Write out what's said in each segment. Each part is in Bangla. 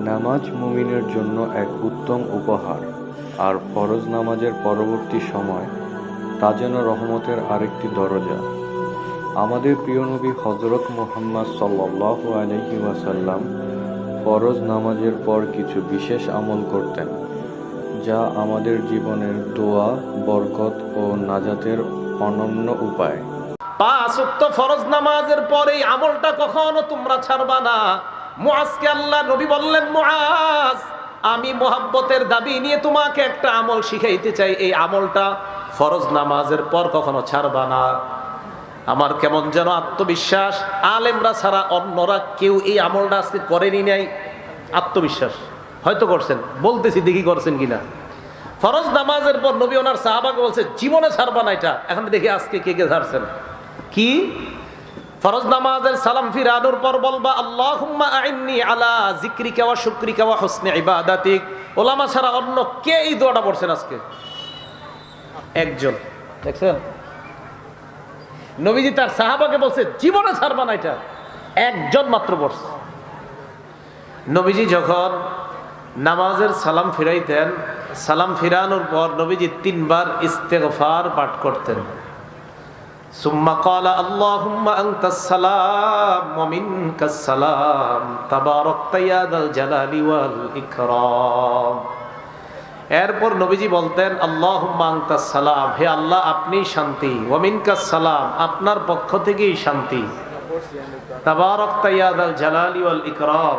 নামাজ মুমিনের জন্য এক উত্তম উপহার। আর ফরজ নামাজের পরবর্তী সময়, তা যেন রহমতের আরেকটি দরজা। আমাদের প্রিয় নবী হজরত মুহাম্মদ সাল্লাল্লাহু আলহি ওয়াসাল্লাম ফরজ নামাজের পর কিছু বিশেষ আমল করতেন, যা আমাদের জীবনের দোয়া, বরকত ও নাজাতের অনন্য উপায়। ফরজ নামাজের পরে আমলটা কখনো তোমরা ছাড়বা না। মুআজকে আল্লাহ নবী বললেন, মুআজ, আমি মোহাব্বতের দাবি নিয়ে তোমাকে একটা আমল শিখাইতে চাই। এই আমলটা ফরজ নামাজের পর কখনো ছাড়বা না। আমার কেমন যেন আত্মবিশ্বাস, আলেমরা ছাড়া অন্যরা কেউ এই আমলটা আজকে করেনি নাই। আত্মবিশ্বাস, হয়তো করছেন, বলতেছি দেখি করছেন কিনা। ফরজ নামাজের পর নবী ওনার সাহাবাকে বলছে, জীবনে ছাড়বা না এটা। এখন দেখি আজকে কে কে ছাড়ছেন। কি? ফরজ নামাজের সালাম ফিরানোর পর বলবা, আল্লাহুম্মা আইন্নি আলা জিক্রিকা ওয়া শুকরিকা ওয়া হুসনি ইবাদাতিক। ওলামা ছাড়া অন্য কে এই দোয়াটা পড়ছেন আজকে? একজন। দেখছেন? নবীজি তার সাহাবাকে বলছে, জীবনে ছাড়বা না এটা। একজন মাত্র পড়ছে। নবীজি যখন নামাজের সালাম ফিরাইতেন, সালাম ফিরানোর পর নবীজি তিনবার ইস্তেগফার পাঠ করতেন। আল্লাহুম্মা আনতাস সালাম ওয়া মিনকাস সালাম, তাবারাকতা ইয়া দাল জালালি ওয়াল ইকরাম। এরপর নবীজি বলতেন আনতাস সালাম, হে আল্লাহ আপনি শান্তি। ওয়া মিনকাস সালাম, আপনার পক্ষ থেকেই শান্তি। তাবারাকতা ইয়া দাল জালালি ওয়াল ইকরাম।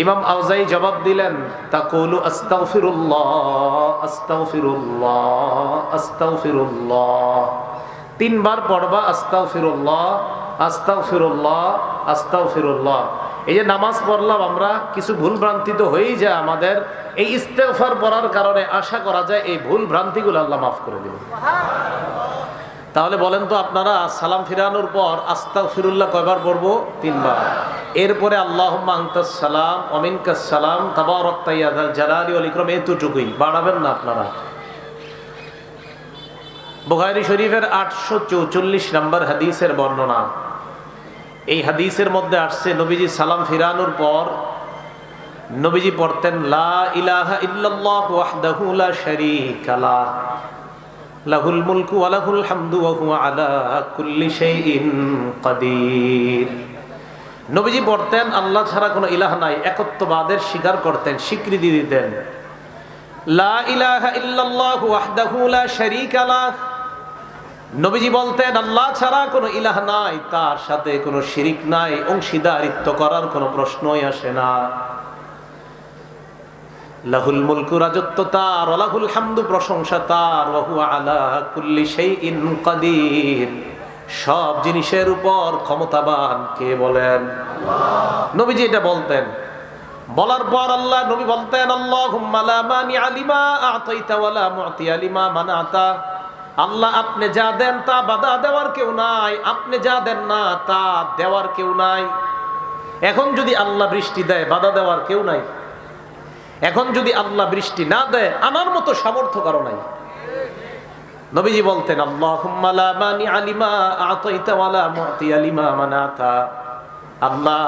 ইমাম আউজাই জবাব দিলেন তা কৌলু আস্তাগফিরুল্লাহ আস্তাগফিরুল্লাহ আস্তাগফিরুল্লাহ। তিনবার পড়বা, আস্তাগফিরুল্লাহ আস্তাগফিরুল্লাহ আস্তাগফিরুল্লাহ। এই যে নামাজ পড়লাম আমরা, কিছু ভুল ভ্রান্তি তো হয়েই যায় আমাদের। এই ইস্তেগফার পড়ার কারণে আশা করা যায় এই ভুল ভ্রান্তিগুলো আল্লাহ মাফ করে দিবেন তাহলে বলেন তো আপনারা সালাম ফিরানোর পর আস্তা ফিরুল্লাহ কয়বার পড়ব? তিনবার। এরপরে আল্লাহ সালাম অমিনকাস সালাম তাবারকাল ইকরম, এতটুকুই। বাড়াবেন না আপনারা। বুখারি শরীফের আটশো চৌচল্লিশ নম্বর হাদিসের বর্ণনা। এই হাদিসের মধ্যে আসছে, নবীজি সালাম ফিরানোর পর নবীজি পড়তেন, লা ইল্লাল্লাহ লাহুল মুলকু ওয়া লাহুল হামদু আলা কুল্লি শাইইন নবীজি পড়তেন আল্লাহ ছাড়া কোনো ইলাহ নাই। একত্ববাদের স্বীকার করতেন, স্বীকৃতি দিতেন। নবীজি বলতেন, আল্লাহ ছাড়া কোনো ইলাহ নাই। তার সাথে কোনো শিরিক নাই। অংশীদারিত্ব করার কোনো প্রশ্নই আসে না। লাহুল মুলকু রাজত্ব তার ওলাহুল হামদু প্রশংসা তার আলা কুল্লি শাইইন কাদির। সব জিনিসের উপর ক্ষমতাবান, কে বলেন? নবীজি এটা বলতেন। বলার পর আল্লাহ নবী বলতেন মানাতা। আল্লাহ আপনি যা দেন তা বাধা দেওয়ার কেউ নাই, আপনি যা দেন না তা দেওয়ার কেউ নাই। এখন যদি আল্লাহ বৃষ্টি দেয়, বাধা দেওয়ার কেউ নাই। এখন যদি আল্লাহ বৃষ্টি না দেয়, আমার মতো সামর্থ্য কারও নাই নবীজি বলতেন আল্লাহুম্মা লা মানি আলিমা আতাইতা ওয়ালা মুতি আলিমা মানাতা। আল্লাহ,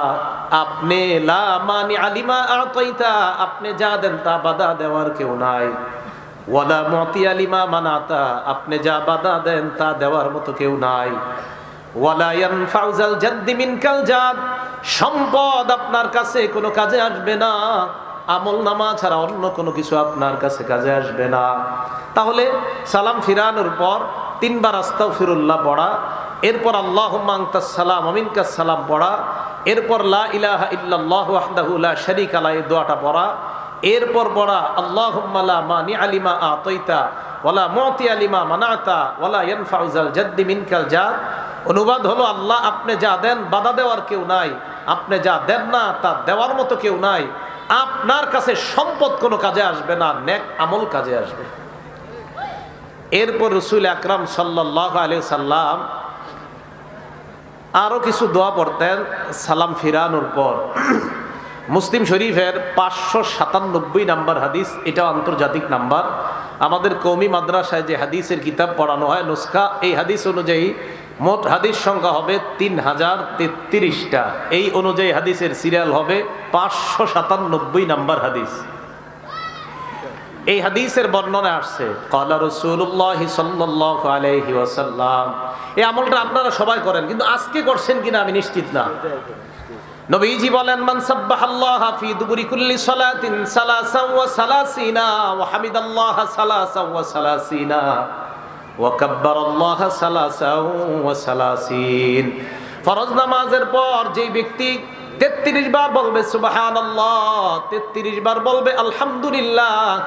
আপনি লা মানি আলিমা আতাইতা, আপনি যা দেন তা বাধা দেওয়ার কেউ নাই। ওয়ালা মুতি আলিমা মানাতা, আপনি যা বাধা দেন তা দেওয়ার মতো কেউ নাই। ওয়ালা ইয়ানফাউজাল জাদ্দি মিনকাল জাদ, সম্পদ আপনার কাছে কোনো কাজে আসবে না। আমল নামা ছাড়া অন্য কোনো কিছু আপনার কাছে কাজে আসবে না। তাহলে সালাম ফিরানোর পর তিনবার আস্তাও ফিরুল্লাহ পড়া, এরপর আল্লাহ সালাম অমিনকাস সালাম পড়া, এরপর লা ইলাহা ইল্লাল্লাহু ওয়াহদাহু লা শারীকা লা এই দোয়াটা পড়া, এরপর পড়া আল্লাহুম্মা লা মানি আলিমা আতাইতা ওয়ালা মুতি আলিমা মানাতা ওয়ালা ইয়ানফাউজাল জাদ্দি মিনকাল জাদ। অনুবাদ হলো, আল্লাহ আপনি যা দেন বাধা দেওয়ার কেউ নাই, আপনি যা দেন না তা দেওয়ার মতো কেউ নাই। আপনার কাছে সম্পদ কোনো কাজে আসবে না, নেক আমল কাজে আসবে। এরপর রসুল আকরাম সাল্লাহ আলি সাল্লাম আরও কিছু দোয়া পড়তেন সালাম ফিরানোর পর। মুসলিম শরীফের পাঁচশো সাতানব্বই নাম্বার হাদিস এটা আন্তর্জাতিক নাম্বার। আমাদের কৌমি মাদ্রাসায় যে হাদিসের কিতাব পড়ানো হয়, নুসখা, এই হাদিস অনুযায়ী মোট হাদিস সংখ্যা হবে তিন হাজার তেত্রিশটা। এই অনুযায়ী হাদিসের সিরিয়াল হবে পাঁচশো সাতানব্বই নাম্বার হাদিস। এই হাদিসের বর্ণনা আসছে, কলা রসুল্লাহ সাল্লাহ আলাইহি ওয়াসাল্লাম। এই আমলটা আপনারা সবাই করেন, কিন্তু আজকে করছেন কিনা আমি নিশ্চিত না। নবীজি বলেন, মান সাব্বাহাল্লাহ ফি দুবুরি কুল্লি সালাতিন সালাসা ওয়া সালাসিনা ওয়া হামিদাল্লাহ সালাসা ওয়া সালাসিনা। ওয়া কাব্বারাল্লাহ সালাসা ওয়া ফরজ নামাজের পর যেই ব্যক্তি তেত্রিশ বার বলবে, সুবহানাল্লাহ, তেত্রিশ বার বলবে, আলহামদুলিল্লাহ,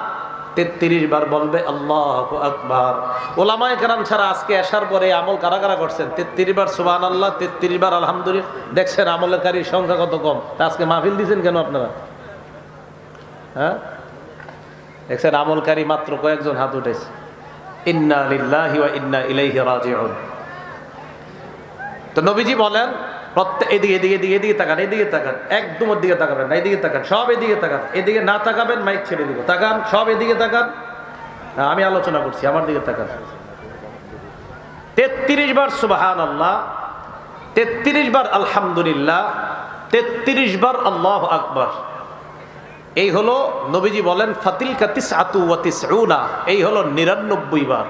তেত্রিশ বার বলবে, আল্লাহ আকবার। ওলামায় কেরাম ছাড়া আজকে আসার পরে আমল কারা কারা করছেন? তেত্রিশ বার সুবাহ আল্লাহ তেত্রিশ বার আলহামদুলিল্লাহ। দেখছেন আমলকারীর সংখ্যা কত কম? আজকে মাহফিল দিয়েছেন কেন আপনারা? হ্যাঁ? দেখছেন আমলকারী মাত্র কয়েকজন হাত উঠেছে ইন্না লিল্লাহি ওয়া ইন্না ইলাইহি রাজিউন তো নবীজি বলেন, প্রত্যেক, এদিকে এদিকে এদিকে এদিকে তাকান এদিকে তাকান, একদম দিকে তাকাবেন না, এদিকে তাকান, সব এদিকে তাকান, এদিকে না তাকাবেন, মাইক ছেড়ে দিব, তাকান, সব এদিকে তাকান। আমি আলোচনা করছি, আমার দিকে তাকান। তেত্রিশ বার সুবাহান আল্লাহ তেত্রিশ বার আলহামদুলিল্লাহ, তেত্রিশ বার আল্লাহ আকবার। এই হলো নবীজি বলেন ফাতিল কাতিস আতু ওয়াতিস উনা এই হলো নিরানব্বই বার।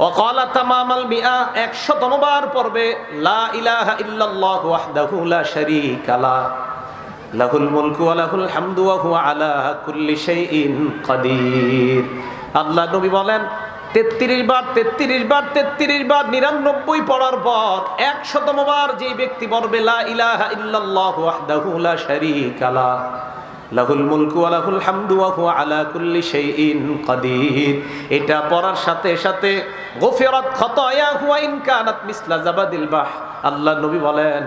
ওয়াকালা তামামাল মিআ। একশতম বার পড়বে, লা ইলাহা ইল্লাল্লাহু ওয়াহদাহু লা শারীকা লা। লাহুল মুলকু ওয়া লাহুল হামদু ওয়া হুয়া আলা কুল্লি শাইইন কাদির। আল্লাহ নবী বলেন, তেত্রিশ বার তেত্রিশ বার তেত্রিশ বার, নিরানব্বই পড়ার পর একশতম বার যে ব্যক্তি পড়বে লা ইলাহা ইল্লাল্লাহু ওয়াহদাহু লা শারীকা লা। লাহুল কুল্লি এটা পড়ার সাথে সাথে জাবাদিল বাহ আল্লাহ নবী বলেন,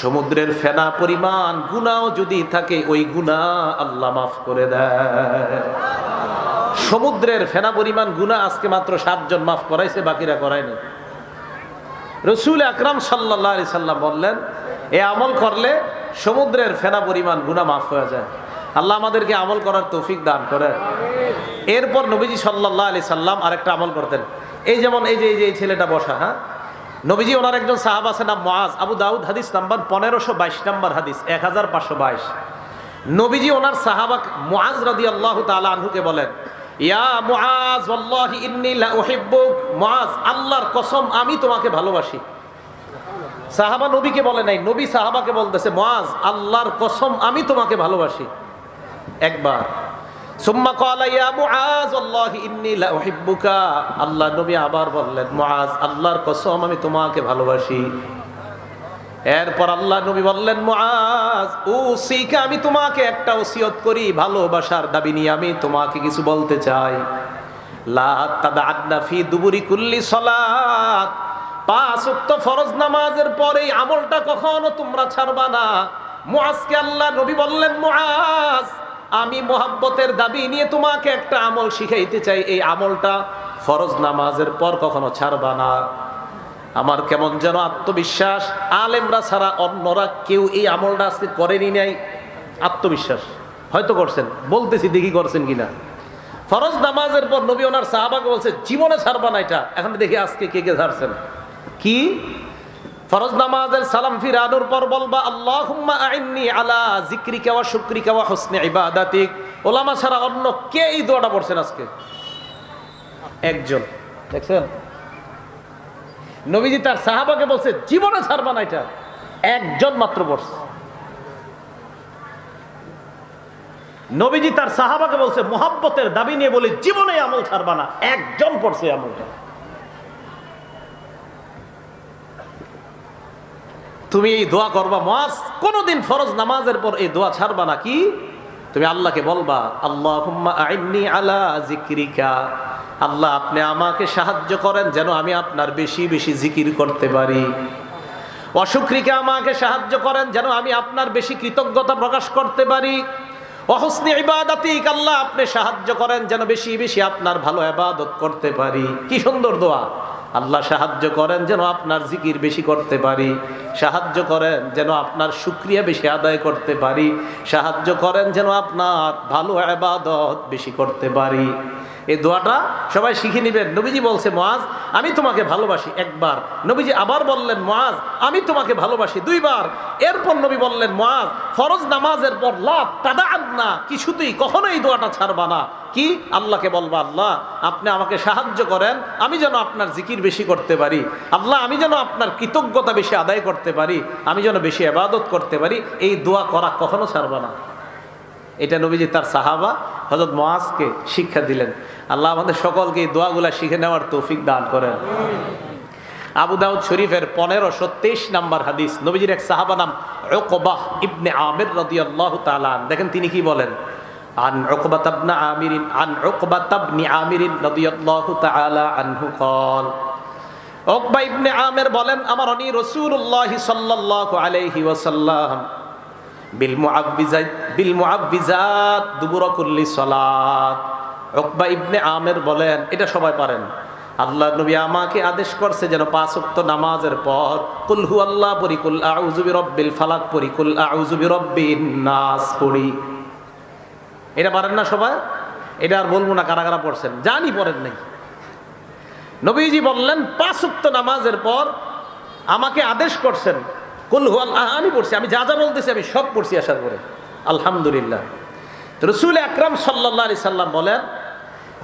সমুদ্রের ফেনা পরিমাণ, গুনাহ যদি থাকে, ওই গুনাহ আল্লাহ মাফ করে দেয়। সমুদ্রের ফেনা পরিমাণ, গুনাহ আজকে মাত্র সাতজন মাফ করাইছে, বাকিরা করায়নি। রসুল আকরাম সাল্লাহ আলি সাল্লাম বললেন, এ আমল করলে সমুদ্রের ফেনা পরিমাণ গুণা মাফ হয়ে যায়। আল্লাহ আমাদেরকে আমল করার তৌফিক দান করে। এরপর নবীজি সাল্লাহ আলি সাল্লাম আরেকটা আমল করতেন। এই যেমন এই যে এই যে এই ছেলেটা বসা হ্যাঁ? নবীজি ওনার একজন সাহাব আছে, নাম মোয়াজ আবু দাউদ হাদিস নাম্বার পনেরোশো বাইশ নাম্বার হাদিস, এক হাজার পাঁচশো বাইশ। নবীজি ওনার সাহাবাক মুআজ আল্লাহ তাআলা আনহুকে বলেন, ইয়া লা মুআজ, আল্লাহর কসম, আমি তোমাকে ভালোবাসি। সাহাবা নবীকে বলে নাই, নবী সাহাবাকে বলতেছে, মুআজ, আল্লাহর কসম, আমি তোমাকে ভালোবাসি। একবার। সুম্মা মুআজ লা উহিব্বুকা। আল্লাহ নবী আবার বললেন মুআজ আল্লাহর কসম, আমি তোমাকে ভালোবাসি। এরপর আল্লাহ নবী বললেন মুআজ ও সিকা আমি তোমাকে একটা ওসিয়ত করি, ভালোবাসার দাবি নিয়ে আমি তোমাকে কিছু বলতে চাই। লা ফি দুবুরি কুল্লি সালাত। পাঁচ ওয়াক্ত ফরজ নামাজের পরে এই আমলটা কখনো তোমরা ছাড়বা না। মুআজকে আল্লাহ নবী বললেন, মুআজ আমি মোহাব্বতের দাবি নিয়ে তোমাকে একটা আমল শিখাইতে চাই। এই আমলটা ফরজ নামাজের পর কখনো ছাড়বা না। আমার কেমন যেন আত্মবিশ্বাস। আলেমরা ছাড়া অন্যরা কেউ এই আমলটা আজকে করেনি নাই। আত্মবিশ্বাস। হয়তো করছেন। বলতেছি দেখি করছেন কিনা। ফরজ নামাজের পর নবী ওনার সাহাবাকে বলছে, জীবনে ছাড়বা না এটা। এখন দেখি আজকে কে কে ছাড়ছেন। কি? ফরজ নামাজের সালাম ফিরানোর পর বলবা, আল্লাহুম্মা আইন্নি আলা জিক্রিকা ওয়া শুকরিকা ওয়া হুসনি ইবাদাতিক। ওলামা ছাড়া অন্য কে এই দোয়াটা পড়ছেন আজকে? একজন। দেখছেন? নবীজি তার সাহাবাকে বলছে, জীবনে ছাড়বা না এটা। একজন মাত্র পড়ছে। নবীজি তার সাহাবাকে বলছে, মোহাব্বতের দাবি নিয়ে বলে, জীবনে আমল ছাড়বা না। একজন পড়ছে আমলটা। তুমি এই দোয়া করবা মাস কোনোদিন ফরজ নামাজের পর এই দোয়া ছাড়বা না কি তুমি আল্লাহকে বলবা আল্লাহ আইনি আলা জিক্রিকা আল্লাহ, আপনি আমাকে সাহায্য করেন যেন আমি আপনার বেশি বেশি জিকির করতে পারি। অসুক্রিকে আমাকে সাহায্য করেন যেন আমি আপনার বেশি কৃতজ্ঞতা প্রকাশ করতে পারি। অহসনি ইবাদাতিক আল্লাহ, আপনি সাহায্য করেন যেন বেশি বেশি আপনার ভালো ইবাদত করতে পারি। কি সুন্দর দোয়া। আল্লাহ সাহায্য করেন যেন আপনার জিকির বেশি করতে পারি। সাহায্য করেন যেন আপনার শুক্রিয়া বেশি আদায় করতে পারি। সাহায্য করেন যেন আপনার ভালো আবাদত বেশি করতে পারি। এই দোয়াটা সবাই শিখে নেবেন। নবীজি বলছে, মহাজ, আমি তোমাকে ভালোবাসি একবার। নবীজি আবার বললেন, মহাজ, আমি তোমাকে ভালোবাসি দুইবার। এরপর নবী বললেন, মহাজ, ফরজ নামাজের পর লাভ তাদা না কিছুতেই কখনো এই দোয়াটা ছাড়বা না। কি? আল্লাহকে বলবা, আল্লাহ, আপনি আমাকে সাহায্য করেন, আমি যেন আপনার জিকির বেশি করতে পারি। আল্লাহ, আমি যেন আপনার কৃতজ্ঞতা বেশি আদায় করতে পারি। আমি যেন বেশি আবাদত করতে পারি। এই দোয়া করা কখনো ছাড়বা না। এটা নবীজি তার সাহাবা হজরত মহাজকে শিক্ষা দিলেন আল্লাহ আমাদের সকলকে এই দোয়াগুলা শিখে নেওয়ার তৌফিক দান করেন আবু দাউদ শরীফের পনেরোশো তেইশ নাম্বার হাদিস নবীজির এক সাহাবা নাম ওকবাহ ইবনে আমির রাদিয়াল্লাহু তাআলা আন। দেখেন তিনি কি বলেন আন উকবাত ইবনে আমির আন উকবাত ইবনে আমির রাদিয়াল্লাহু তাআলা আনহু قال উকবা ইবনে আমির বলেন আমার অনি রাসূলুল্লাহ সাল্লাল্লাহু আলাইহি ওয়াসাল্লাম ইবনে আমির বলেন, এটা সবাই পারেন। আল্লাহ নবী আমাকে আদেশ করছে যেন পাঁচ নামাজের পর কুল হু আল্লাহ পড়ি, কুল আউযু ফালাক পড়ি, কুল আউযু নাস পড়ি। এটা পারেন না সবাই? এটা আর বলব না কারা কারা পড়ছেন। জানি পড়েন নাই। নবীজি বললেন, পাঁচ ওয়াক্ত নামাজের পর আমাকে আদেশ করছেন কুল হু আল্লাহ আমি পড়ছি, আমি যা যা বলতেছি আমি সব পড়ছি আসার পরে। আলহামদুলিল্লাহ। রসুল আকরাম সাল্লাহ আলি সাল্লাম বলেন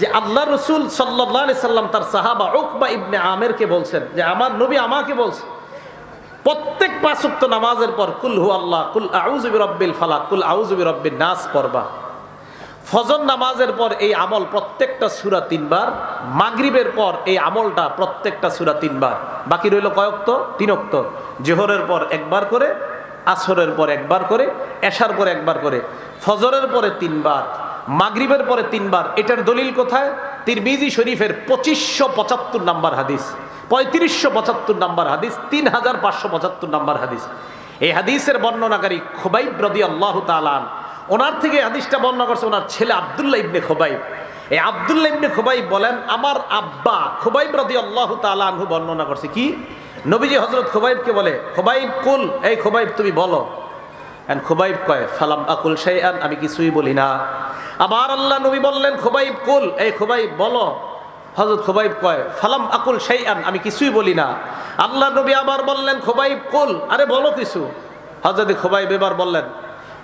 যে আল্লাহ রসুল সাল্লাহ আলি সাল্লাম তার সাহাবা উকবা ইবনে আমেরকে বলছেন যে, আমার নবী আমাকে বলছে, প্রত্যেক পাঁচক্ত নামাজের পর কুল হু আল্লাহ কুল আউজুবি রব্বিল ফালা কুল আউজুবি রব্বিল নাস পড়বা। ফজর নামাজের পর এই আমল প্রত্যেকটা সুরা তিনবার, মাগরিবের পর এই আমলটা প্রত্যেকটা সুরা তিনবার। বাকি রইল কয়ক্ত তিনক্ত জোহরের পর একবার করে, আসরের পর একবার করে, এশার পর একবার করে। ফজরের পরে তিনবার, মাগরিবের পরে তিনবার। এটার দলিল কোথায়? তিরমিজি শরীফের পঁচিশশো পঁচাত্তর নাম্বার হাদিস। পঁয়ত্রিশশো পঁচাত্তর নাম্বার হাদিস তিন হাজার পাঁচশো পঁচাত্তর নাম্বার হাদিস। এই হাদিসের বর্ণনাকারী খোবাইব রদি আল্লাহ তালান ওনার থেকে হাদিসটা বর্ণনা করছে ওনার ছেলে আবদুল্লাহ ইবনে খোবাইব। এই আবদুল্লাহ ইবনে খোবাইব বলেন, আমার আব্বা খোবাইব রদি আল্লাহ তালানহু বর্ণনা করছে কি? নবীজি হজরত খোবাইবকে বলে, খোবাইব, কুল, এই খোবাইব তুমি বলো। খোবাইব কয়, ফালাম আকুল শাইআন, আমি কিছুই বলি না। আবার আল্লাহ নবী বললেন, খোবাইব, কুল, এই খোবাইব বলো। হজরত খোবাইব কয়, ফালাম আকুল শাইআন, আমি কিছুই বলি না। আল্লাহ নবী আবার বললেন, খোবাইব, কুল, আরে বলো কিছু। হজরত খোবাইব এবার বললেন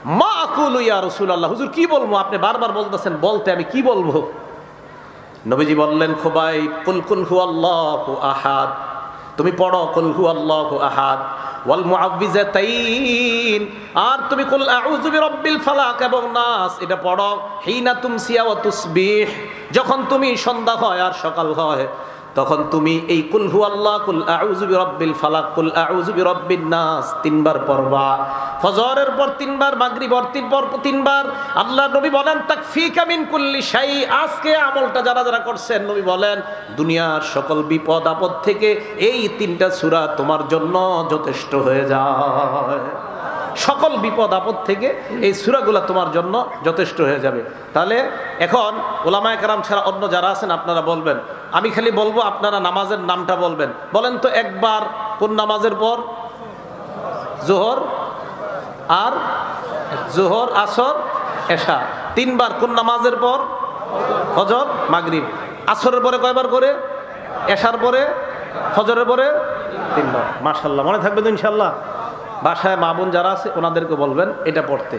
মা আকুল ইয়া রসুল আল্লাহ হুজুর, কি বলব? আপনি বারবার বলতেছেন, বলতে আমি কি বলব? নবীজি বললেন, খোবাইব, কুল কুল হু আল্লাহ আহাদ। তুমি পড়ো, কুল হু আল্লাহ আহাদ। ওয়াল মুআব্বিজাতাইন আর তুমি কুল আউযু বিরাব্বিল ফালাক এবং নাস, এটা পড়ো। হিনা তুমসিয়া ওয়া তুসবিহ। যখন তুমি সন্ধ্যা হয় আর সকাল হয় তখন তুমি এই কুল হু আল্লাহ কুল আউযু বিরাব্বিল ফালাক, কুল আউযু রব্বিন নাস তিনবার পড়বা। ফজরের পর তিনবার, মাগরিবর তিন পর তিনবার। আল্লাহ নবী বলেন, তাকফিকা মিন কুল্লি শাই আজকে আমলটা যারা যারা করছেন, নবী বলেন, দুনিয়ার সকল বিপদ আপদ থেকে এই তিনটা সূরা তোমার জন্য যথেষ্ট হয়ে যায়। সকল বিপদ আপদ থেকে এই সুরাগুলা তোমার জন্য যথেষ্ট হয়ে যাবে। তাহলে এখন ওলামায় কারাম ছাড়া অন্য যারা আছেন আপনারা বলবেন, আমি খালি বলব আপনারা নামাজের নামটা বলবেন। বলেন তো একবার, কোন নামাজের পর? জোহর আর জোহর, আসর, এশা। তিনবার কোন নামাজের পর? হজর মাগরিব। আসরের পরে কয়বার করে? এশার পরে? হজরের পরে? তিনবার। মাশাল্লাহ মনে থাকবে তো ইনশাল্লাহ বাসায় মামুন যারা আছে, ওনাদেরকে বলবেন, এটা পড়তে।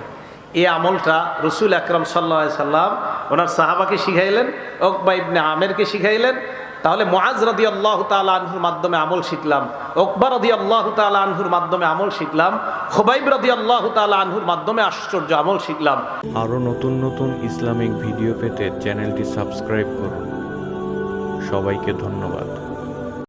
এই আমলটা রসুল আকরম সাল্লা সাল্লাম ওনার সাহাবাকে শিখাইলেন, ওকবা ইবনে আমেরকে শিখাইলেন। তাহলে মোয়াজ রদি আল্লাহ তালা আনহুর মাধ্যমে আমল শিখলাম, ওকবা রদি আল্লাহ তালা আনহুর মাধ্যমে আমল শিখলাম, খোবাইব রদি আল্লাহ তালা আনহুর মাধ্যমে আশ্চর্য আমল শিখলাম। আরও নতুন নতুন ইসলামিক ভিডিও পেতে চ্যানেলটি সাবস্ক্রাইব করুন। সবাইকে ধন্যবাদ।